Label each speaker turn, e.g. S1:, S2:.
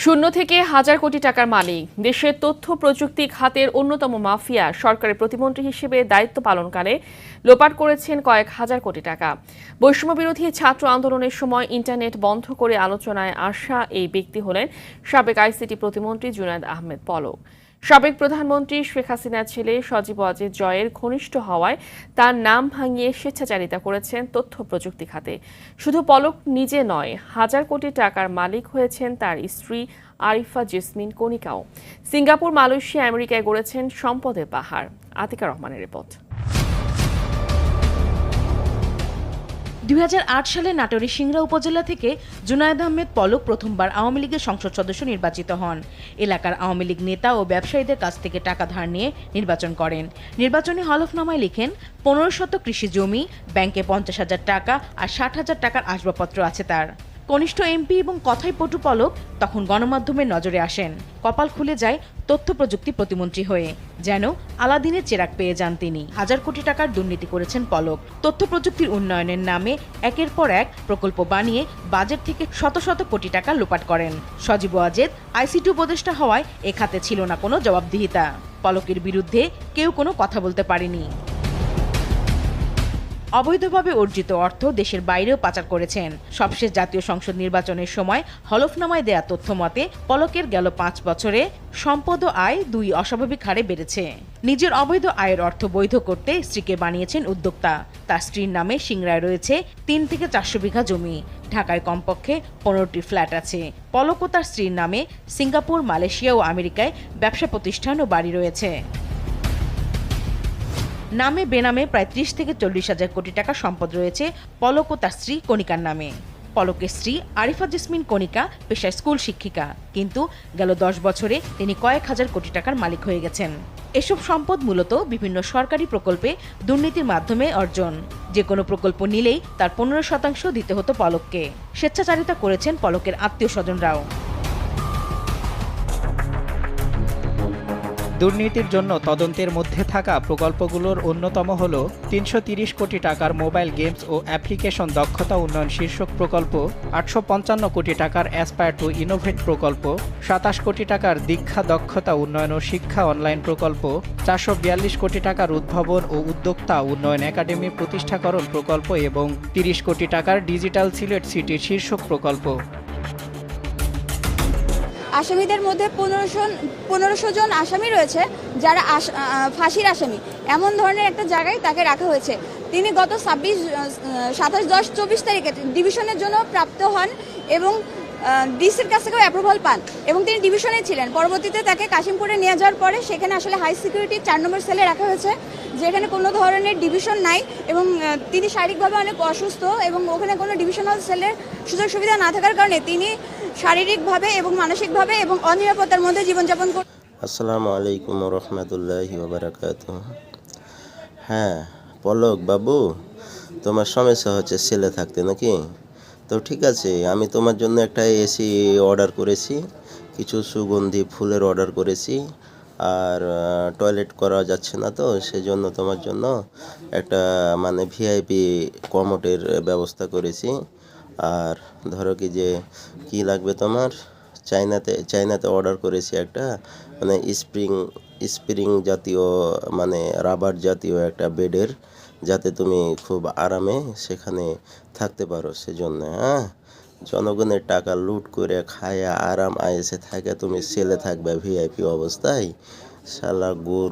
S1: শূন্য থেকে হাজার কোটি টাকার মালিক। দেশের তথ্য প্রযুক্তি খাতের অন্যতম মাফিয়া সরকারের প্রতিমন্ত্রী হিসেবে দায়িত্ব পালনকালে লোপাট করেছেন কয়েক হাজার কোটি টাকা। বৈষম্য বিরোধী ছাত্র আন্দোলনের সময় ইন্টারনেট বন্ধ করে আলোচনায় আসা এই ব্যক্তি হলেন সাবেক আইসিটি প্রতিমন্ত্রী জুনায়দ আহমেদ পলক। সাবেক প্রধানমন্ত্রী শেখ হাসিনার ছেলে সজীব ওয়াজেদ জয়ের ঘনিষ্ঠ হওয়ায় তার নাম ভাঙিয়ে স্বেচ্ছাচারিতা করেছেন তথ্য প্রযুক্তি খাতে। শুধু পলক নিজে নয়, হাজার কোটি টাকার মালিক হয়েছেন তার স্ত্রী আরিফা জেসমিন কণিকাও। সিঙ্গাপুর, মালয়েশিয়া, আমেরিকায় গড়েছেন সম্পদের পাহাড়। আতিকা রহমানের রিপোর্ট।
S2: দুই হাজার আট সালে নাটোরের সিংড়া উপজেলা থেকে জুনায়দ আহমেদ পলক প্রথমবার আওয়ামী লীগের সংসদ সদস্য নির্বাচিত হন। এলাকার আওয়ামী লীগ নেতা ও ব্যবসায়ীদের কাছ থেকে টাকা ধার নিয়ে নির্বাচন করেন। নির্বাচনী হলফনামায় লিখেন, পনেরো শত কৃষি জমি, ব্যাংকে পঞ্চাশ হাজার টাকা আর ষাট হাজার টাকার আসবাবপত্র আছে তার। কনিষ্ঠ এমপি এবং কথাই পটু পলক তখন গণমাধ্যমের নজরে আসেন। কপাল খুলে যায় তথ্য প্রযুক্তি প্রতিমন্ত্রী হয়ে, যেন আলাদিনের চেরাক পেয়ে যান তিনি। হাজার কোটি টাকার দুর্নীতি করেছেন পলক। তথ্য প্রযুক্তির উন্নয়নের নামে একের পর এক প্রকল্প বানিয়ে বাজেট থেকে শত শত কোটি টাকা লোপাট করেন। সজীব ওয়াজেদ, আইসিটি উপদেষ্টা হওয়ায় এ খাতে ছিল না কোনো জবাবদিহিতা। পলকের বিরুদ্ধে কেউ কোনো কথা বলতে পারেনি। অবৈধভাবে অর্জিত অর্থ দেশের বাইরেও পাচার করেছেন। সবশেষ জাতীয় সংসদ নির্বাচনের সময় হলফনামায় দেয়া তথ্য মতে, পলকের গেল পাঁচ বছরে সম্পদ আয় দুই অস্বাভাবিক হারে বেড়েছে। নিজের অবৈধ আয়ের অর্থ বৈধ করতে স্ত্রীকে বানিয়েছেন উদ্যোক্তা। তার স্ত্রীর নামে সিংড়ায় রয়েছে তিন থেকে চারশো বিঘা জমি। ঢাকায় কমপক্ষে পনেরোটি ফ্ল্যাট আছে। পলক ও তার স্ত্রীর নামে সিঙ্গাপুর, মালয়েশিয়া ও আমেরিকায় ব্যবসা প্রতিষ্ঠান ও বাড়ি রয়েছে। নামে বেনামে প্রায় ত্রিশ থেকে চল্লিশ হাজার কোটি টাকা সম্পদ রয়েছে পলক ও তার স্ত্রী কণিকার নামে। পলকের স্ত্রী আরিফা জেসমিন কণিকা পেশায় স্কুল শিক্ষিকা, কিন্তু গেল দশ বছরে তিনি কয়েক হাজার কোটি টাকার মালিক হয়ে গেছেন। এসব সম্পদ মূলত বিভিন্ন সরকারি প্রকল্পে দুর্নীতির মাধ্যমে অর্জন। যে কোনো প্রকল্প নিলেই তার পনেরো শতাংশ দিতে হতো পলককে। স্বেচ্ছাচারিতা করেছেন পলকের আত্মীয় স্বজনরাও
S3: দুর্নীতির জন্য তদন্তের মধ্যে থাকা প্রকল্পগুলোর অন্যতম হল তিনশো কোটি টাকার মোবাইল গেমস ও অ্যাপ্লিকেশন দক্ষতা উন্নয়ন শীর্ষক প্রকল্প, আটশো পঞ্চান্ন কোটি টাকার অ্যাসপায়ার টু ইনোভেট প্রকল্প, সাতাশ কোটি টাকার দীক্ষা দক্ষতা উন্নয়ন ও শিক্ষা অনলাইন প্রকল্প, চারশো বিয়াল্লিশ কোটি টাকার উদ্ভাবন ও উদ্যোক্তা উন্নয়ন একাডেমি প্রতিষ্ঠাকরণ প্রকল্প এবং তিরিশ কোটি টাকার ডিজিটাল সিলেট সিটির শীর্ষক প্রকল্প।
S4: আসামিদের মধ্যে পনেরোশো পনেরোশো জন আসামি রয়েছে যারা ফাঁসির আসামি। এমন ধরনের একটা জায়গায় তাকে রাখা হয়েছে। তিনি গত ছাব্বিশ সাতাশ দশ চব্বিশ তারিখে ডিভিশনের জন্য প্রাপ্ত হন এবং ডিসির কাছ থেকেও অ্যাপ্রুভাল পান এবং তিনি ডিভিশনে ছিলেন। পরবর্তীতে তাকে কাশিমপুরে নিয়ে যাওয়ার পরে সেখানে আসলে হাই সিকিউরিটি চার নম্বর সেলে রাখা হয়েছে, যেখানে কোনো ধরনের ডিভিশন নাই এবং তিনি শারীরিকভাবে অনেক অসুস্থ এবং ওখানে কোনো ডিভিশনাল সেলের সুযোগ সুবিধা না থাকার কারণে তিনি শারীরিকভাবে এবং মানসিকভাবে এবং অনিরাপত্তার মধ্যে জীবনযাপন কর
S5: আসসালামু আলাইকুম রহমতুল্লাহি হ্যাঁ পলক বাবু, তোমার সমস্যা হচ্ছে ছেলে থাকতে নাকি? তো ঠিক আছে, আমি তোমার জন্য একটা এসি অর্ডার করেছি, কিছু সুগন্ধি ফুলের অর্ডার করেছি, আর টয়লেট করা যাচ্ছে না তো, সেজন্য তোমার জন্য একটা মানে ভিআইপি কমোটের ব্যবস্থা করেছি। আর ধরো কি যে কি লাগবে তোমার? চাইনাতে চাইনাতে অর্ডার করেছি একটা মানে স্প্রিং স্প্রিং জাতীয় মানে রাবার জাতীয় একটা বেডের, যাতে তুমি খুব আরামে সেখানে থাকতে পারো সেজন্য হ্যাঁ? জনগণের টাকা লুট করে খায়া আরাম আয়েসে থাকে তুমি সেলে থাকবে ভিআইপি অবস্থায়। শালা গরু